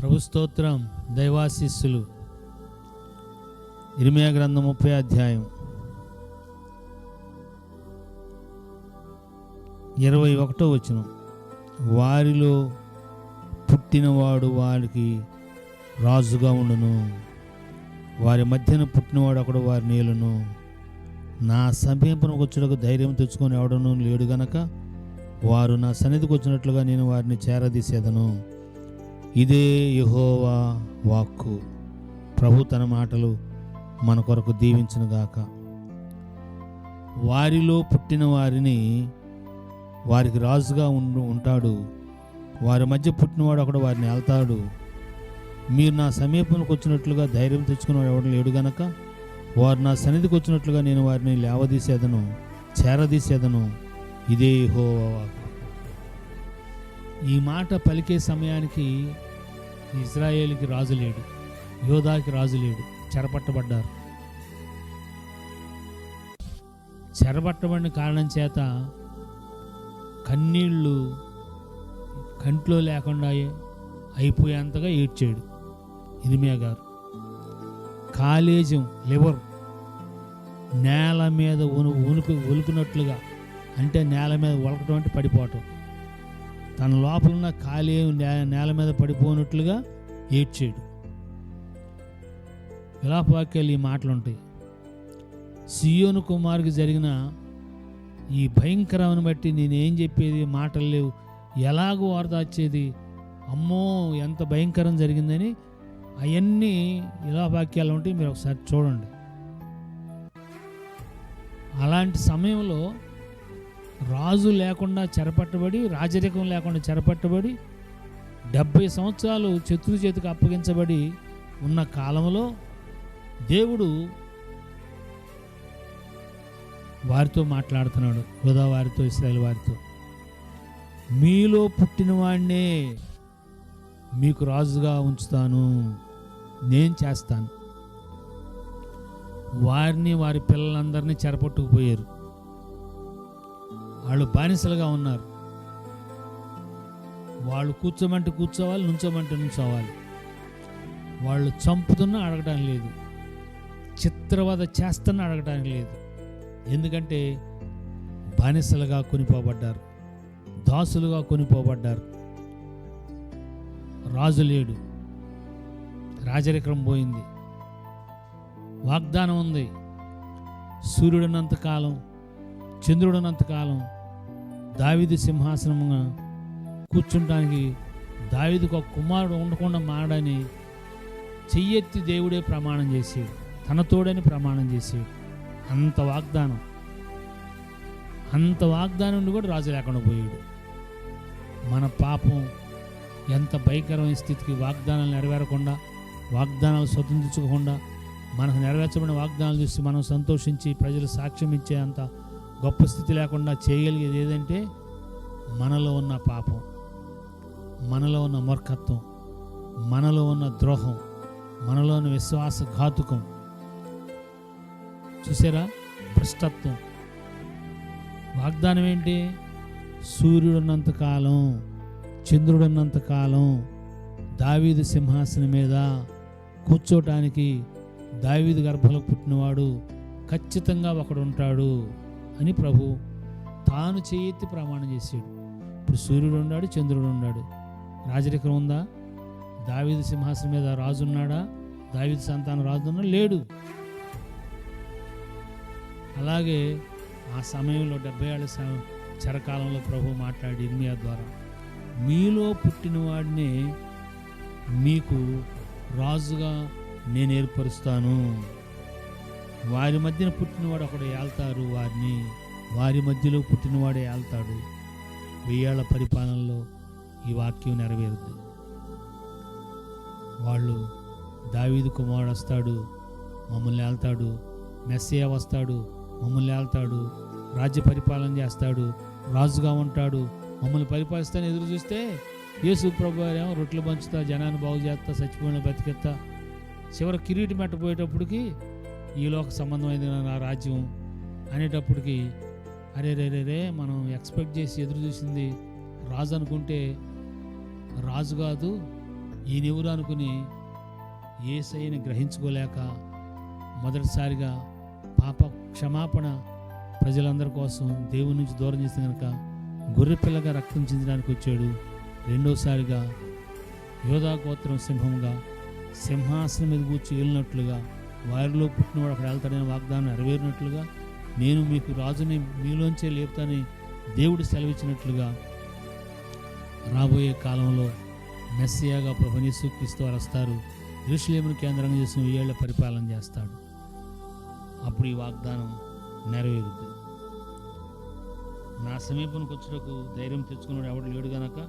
ప్రభు స్తోత్రం దైవాశిస్సులు. ఇరిమియా గ్రంథం ముప్పై అధ్యాయం ఇరవై ఒకటో వచ్చిన వారిలో పుట్టినవాడు వారికి రాజుగా ఉండును. వారి మధ్యన పుట్టినవాడు ఒకడు వారి నీళ్ళను నా సమీపనకు వచ్చుటకు ధైర్యం తెచ్చుకొని ఎవడను లేడు గనక వారు నా సన్నిధికి వచ్చినట్లుగా నేను వారిని చేరదీసేదను. ఇదే యహోవా వాక్కు. ప్రభు తన మాటలు మన కొరకు దీవించునుగాక వారిలో పుట్టిన వారిని వారికి రాజుగా ఉండు ఉంటాడు. వారి మధ్య పుట్టినవాడు ఒకడు వారిని వెళ్తాడు మీరు నా సమీపంలోకి వచ్చినట్లుగా ధైర్యం తెచ్చుకున్నవాడు ఎవడు లేడు గనక వారు నా సన్నిధికి వచ్చినట్లుగా నేను వారిని లేవదీసేదను చేరదీసేదను. ఇదే హోవా ఈ మాట పలికే సమయానికి ఇజ్రాయేల్కి రాజు లేడు. యోధాకి రాజు లేడు. చెరపట్టబడ్డారు. చెరపట్టబడిన కారణం చేత కన్నీళ్ళు కంట్లో లేకుండా అయిపోయేంతగా ఏడ్చాడు ఇరిమియా గారు. కాలేజం లివర్ నేల మీద ఉను ఉనుకు ఉలుకున్నట్లుగా అంటే నేల మీద ఉలకటం అంటే పడిపోవటం. తన లోపల ఉన్న ఖాళీ నే- నేల మీద పడిపోయినట్లుగా ఏడ్చాడు. విలాపవాక్యాలు ఈ మాటలు ఉంటాయి సియోను కుమారుకి జరిగిన ఈ భయంకరమని బట్టి నేనేం చెప్పేది మాటలు లేవు. ఎలాగో వార్దాచేది అమ్మో ఎంత భయంకరం జరిగిందని అవన్నీ ఇలా వాక్యాలు ఉంటాయి మీరు ఒకసారి చూడండి. అలాంటి సమయంలో రాజు లేకుండా చెరపట్టబడి రాజరికం లేకుండా చెరపట్టబడి డెబ్బై సంవత్సరాలు శత్రు చేతికి అప్పగించబడి ఉన్న కాలంలో దేవుడు వారితో మాట్లాడుతున్నాడు యోధా వారితో ఇస్రాయల్ వారితో. మీలో పుట్టినవాడినే మీకు రాజుగా ఉంచుతాను నేను చేస్తాను. వారిని వారి పిల్లలందరినీ చెరపట్టుకుపోయారు. వాళ్ళు బానిసలుగా ఉన్నారు. వాళ్ళు కూర్చోమంటే కూర్చోవాలి నుంచోమంటే నుంచోవాలి. వాళ్ళు చంపుతున్నా అడగడానికి లేదు. చిత్రవద చేస్తున్నా అడగడానికి లేదు. ఎందుకంటే బానిసలుగా కొనిపోబడ్డారు. దాసులుగా కొనిపోబడ్డారు. రాజు లేడు. రాజరికం పోయింది. వాగ్దానం ఉంది. సూర్యుడున్నంతకాలం చంద్రుడున్నంతకాలం దావిది సింహాసనముగా కూర్చుంటానికి దావిదికి ఒక కుమారుడు ఉండకుండా మాడని చెయ్యెత్తి దేవుడే ప్రమాణం చేసాడు. తన తోడని ప్రమాణం చేసాడు. అంత వాగ్దానం. అంత వాగ్దానం నుండి కూడా రాజు లేకుండా పోయాడు. మన పాపం ఎంత భయంకరమైన స్థితికి వాగ్దానాలు నెరవేరకుండా వాగ్దానాలు స్వతంత్రించకుండా మనకు నెరవేర్చబడిన వాగ్దానాలు చూసి మనం సంతోషించి ప్రజలు సాక్ష్యం ఇచ్చే అంత గొప్ప స్థితి లేకుండా చేయగలిగేది ఏదంటే మనలో ఉన్న పాపం మనలో ఉన్న మూర్ఖత్వం మనలో ఉన్న ద్రోహం మనలో ఉన్న విశ్వాసఘాతుకం. చూసారా? భ్రష్టత్వం. వాగ్దానం ఏంటి? సూర్యుడున్నంతకాలం చంద్రుడున్నంతకాలం దావీదు సింహాసనం మీద కూర్చోటానికి దావీదు గర్భంలో పుట్టినవాడు ఖచ్చితంగా ఒకడు ఉంటాడు అని ప్రభు తాను చేయెత్తి ప్రమాణం చేశాడు. ఇప్పుడు సూర్యుడు ఉన్నాడు చంద్రుడు ఉన్నాడు. రాజరికం ఉందా? దావీదు సింహాసనం మీద రాజు ఉన్నాడా? దావీదు సంతానం రాజున్నా లేడు. అలాగే ఆ సమయంలో డెబ్బై ఏళ్ళ చరకాలంలో ప్రభు మాట్లాడి ఇర్మియా ద్వారా మీలో పుట్టినవాడినే మీకు రాజుగా నేను ఏర్పరుస్తాను వారి మధ్యన పుట్టినవాడు ఒకడు ఏళ్తారు వారిని వారి మధ్యలో పుట్టినవాడే ఆల్తాడు వెయ్యేళ్ళ పరిపాలనలో ఈ వాక్యం నెరవేరుద్ది. వాళ్ళు దావీదు కుమారుడు వస్తాడు మమ్మల్ని ఆల్తాడు మెస్సియా వస్తాడు మమ్మల్ని ఆల్తాడు రాజ్య పరిపాలన చేస్తాడు రాజుగా ఉంటాడు. మమ్మల్ని పరిపాలిస్తాను ఎదురు చూస్తే యేసు ప్రభు ఏమో రొట్టెలు పంచుతా జనాన్ని బాగు చేస్తా చచ్చిపోయిన బతికెత్తా చివరి కిరీటి మెట్టపోయేటప్పటికి ఈ లోక సంబంధమైన నా రాజ్యం అనేటప్పటికి అరే రే రే రే మనం ఎక్స్పెక్ట్ చేసి ఎదురు చూసింది రాజు అనుకుంటే రాజు కాదు ఈయనెవరు అనుకుని ఏసైని గ్రహించుకోలేక మొదటిసారిగా పాప క్షమాపణ ప్రజలందరి కోసం దేవుని నుంచి దూరం చేస్తే కనుక గొర్రెపిల్లగా రక్తం చెందడానికి వచ్చాడు. రెండోసారిగా యోధా గోత్రం సింహంగా సింహాసనం మీద కూర్చి వెళ్ళినట్లుగా వారిలో పుట్టినవాడు అక్కడ వెళ్తాడని వాగ్దానం నెరవేరినట్లుగా నేను మీకు రాజుని మీలోంచే లేపుతాని దేవుడు సెలవిచ్చినట్లుగా రాబోయే కాలంలో మెస్సియాగా ప్రభునేసు క్రీస్తు వారు వస్తారు. ఇరుషులేమును కేంద్రంగా చేసిన ఏళ్ళ పరిపాలన చేస్తాడు. అప్పుడు ఈ వాగ్దానం నెరవేరుద్ది. నా సమీపంకి వచ్చినకు ధైర్యం తెచ్చుకున్నాడు ఎవడు లేడు గనక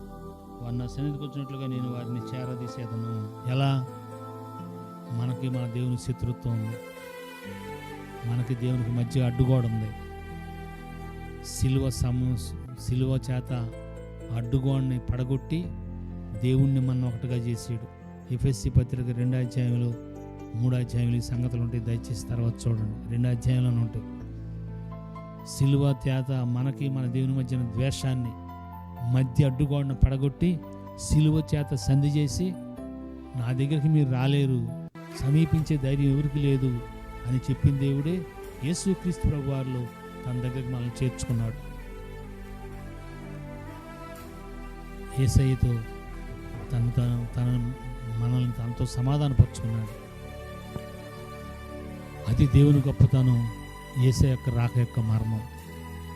వారు నా సన్నిధికి వచ్చినట్లుగా నేను వారిని చేరదీసేదను. ఎలా? మనకి మన దేవుని శత్రుత్వం ఉంది. మనకి దేవునికి మధ్య అడ్డుగోడ ఉంది. సిలువ సమ సిలువ చేత అడ్డుగోడని పడగొట్టి దేవుణ్ణి మనం ఒకటిగా చేసాడు. ఎఫ్ఎస్సి పత్రిక రెండు అధ్యాయంలో మూడో అధ్యాయంలో ఈ సంగతులు ఉంటాయి. దయచేసి తర్వాత చూడండి. రెండు అధ్యాయంలోనే ఉంటాయి. సిలువ చేత మనకి మన దేవుని మధ్యన ద్వేషాన్ని మధ్య అడ్డుగోడను పడగొట్టి సిలువ చేత సంధి చేసి నా దగ్గరికి మీరు రాలేరు. సమీపించే ధైర్యం ఎవరికి లేదు. అని చెప్పిన దేవుడే యేసుక్రీస్తు ప్రభు వారిలో తన దగ్గరికి మనల్ని చేర్చుకున్నాడు. ఏసయ్యతో తను తను తన మనల్ని తనతో సమాధానపరుచుకున్నాడు. అది దేవుని గొప్పతనం ఏస యొక్క రాక యొక్క మర్మం.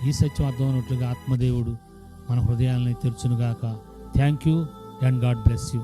ఈ సత్యం అర్థమైనట్లుగా ఆత్మదేవుడు మన హృదయాలని తెరుచునుగాక. Thank you and God bless you